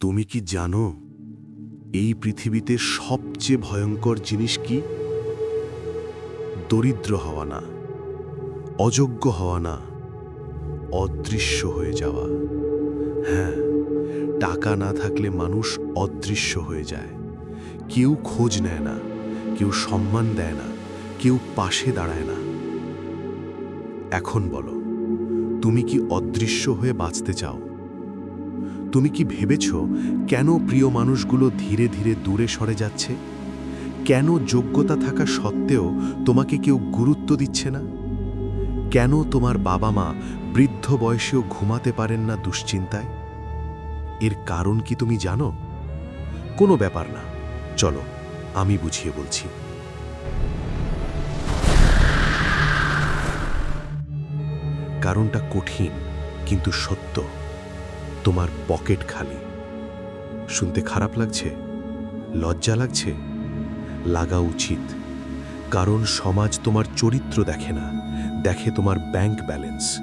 তুমি কি জানো, এই পৃথিবীতে সবচেয়ে ভয়ঙ্কর জিনিস কি? দরিদ্র হওয়া না, অযোগ্য হওয়া না, অদৃশ্য হয়ে যাওয়া। হ্যাঁ টাকা না থাকলে মানুষ অদৃশ্য হয়ে যায়। কেউ খোঁজ নেয় না, কেউ সম্মান দেয় না, কেউ পাশে দাঁড়ায় না। এখন বলো, তুমি কি অদৃশ্য হয়ে বাঁচতে চাও? তুমি কি ভেবেছ কেন প্রিয় মানুষগুলো ধীরে ধীরে দূরে সরে যাচ্ছে? কেন যোগ্যতা থাকা সত্ত্বেও তোমাকে কেউ গুরুত্ব দিচ্ছে না? কেন তোমার বাবা মা বৃদ্ধ বয়সেও ঘুমাতে পারেন না দুশ্চিন্তায়? এর কারণ কি তুমি জানো? কোনো ব্যাপার না। চলো, আমি বুঝিয়ে বলছি। কারণটা কঠিন, কিন্তু সত্য। তোমার পকেট খালি। শুনতে খারাপ লাগছে? লজ্জা লাগছে? লাগা উচিত। কারণ সমাজ তোমার চরিত্র দেখে না, দেখে তোমার ব্যাংক ব্যালেন্স।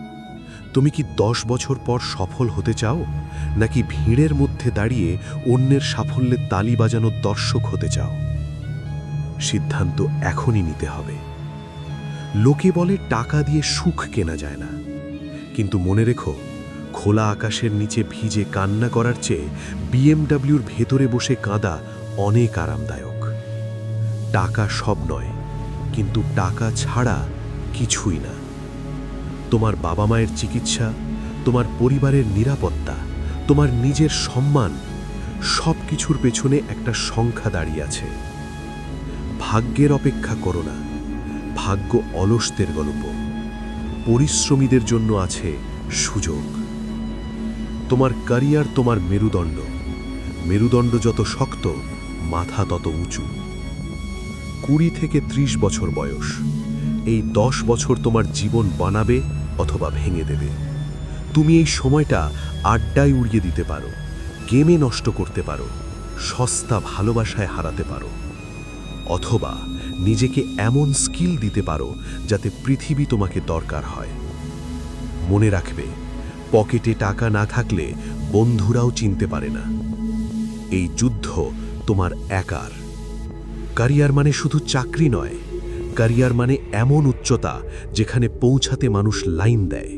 তুমি কি দশ বছর পর সফল হতে চাও? নাকি ভিড়ের মধ্যে দাঁড়িয়ে অন্যের সাফল্যে তালি বাজানোর দর্শক হতে চাও? সিদ্ধান্ত এখনই নিতে হবে। লোকে বলে টাকা দিয়ে সুখ কেনা যায় না। কিন্তু মনে রেখো খোলা আকাশের নিচে ভিজে কান্না করার চেয়ে বিএমডাব্লিউর ভেতরে বসে কাঁদা অনেক আরামদায়ক। টাকা সব নয়, কিন্তু টাকা ছাড়া কিছুই না। তোমার বাবা মায়ের চিকিৎসা, তোমার পরিবারের নিরাপত্তা, তোমার নিজের সম্মান, সব কিছুর পেছনে একটা সংখ্যা দাঁড়িয়ে আছে। ভাগ্যের অপেক্ষা করো না, ভাগ্য অলসদের গল্প। পরিশ্রমীদের জন্য আছে সুযোগ। তোমার ক্যারিয়ার তোমার মেরুদণ্ড। মেরুদণ্ড যত শক্ত, মাথা তত উঁচু। কুড়ি থেকে ত্রিশ বছর বয়স। এই দশ বছর তোমার জীবন বানাবে অথবা ভেঙে দেবে। তুমি এই সময়টা আড্ডায় উড়িয়ে দিতে পারো গেমে নষ্ট করতে পারো, সস্তা ভালোবাসায় হারাতে পারো। অথবা নিজেকে এমন স্কিল দিতে পারো যাতে পৃথিবী তোমাকে দরকার হয়। মনে রাখবে পকেটে টাকা না থাকলে বন্ধুরাও চিনতে পারে না। এই যুদ্ধ তোমার একার। ক্যারিয়ার মানে শুধু চাকরি নয়, ক্যারিয়ার মানে এমন উচ্চতা যেখানে পৌঁছাতে মানুষ লাইন দেয়।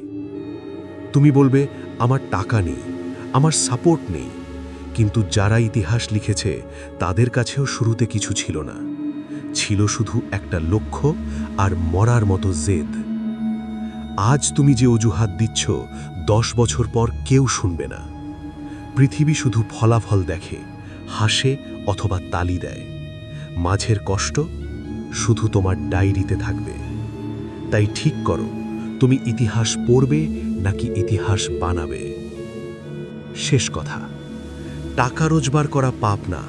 তুমি বলবে, আমার টাকা নেই, আমার সাপোর্ট নেই। কিন্তু যারা ইতিহাস লিখেছে, তাদের কাছেও শুরুতে কিছু ছিল না। ছিল শুধু একটা লক্ষ্য আর মরার মতো জেদ। আজ তুমি যে অজুহাত দিচ্ছ দশ বছর পর কেউ শুনবে না। পৃথিবী শুধু ফলাফল দেখে, হাসে অথবা তালি দেয়। মাঝের কষ্ট শুধু তোমার ডায়েরিতে থাকবে। তাই ঠিক করো, তুমি ইতিহাস পড়বে নাকি ইতিহাস বানাবে। শেষ কথা, টাকা রোজগার করা পাপ না,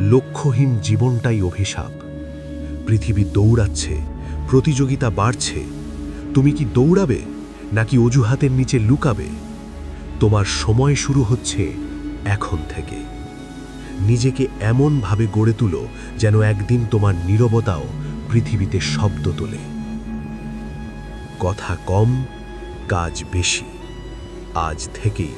লক্ষ্যহীন জীবনটাই অভিশাপ। পৃথিবী দৌড়াচ্ছে, প্রতিযোগিতা বাড়ছে, তুমি কি দৌড়াবে? নাকি অজুহাতের নিচে লুকাবে? তোমার সময় শুরু হচ্ছে এখন থেকে। নিজেকে এমনভাবে গড়ে তুলো যেন একদিন তোমার নীরবতাও পৃথিবীতে শব্দ তোলে। কথা কম, কাজ বেশি। আজ থেকেই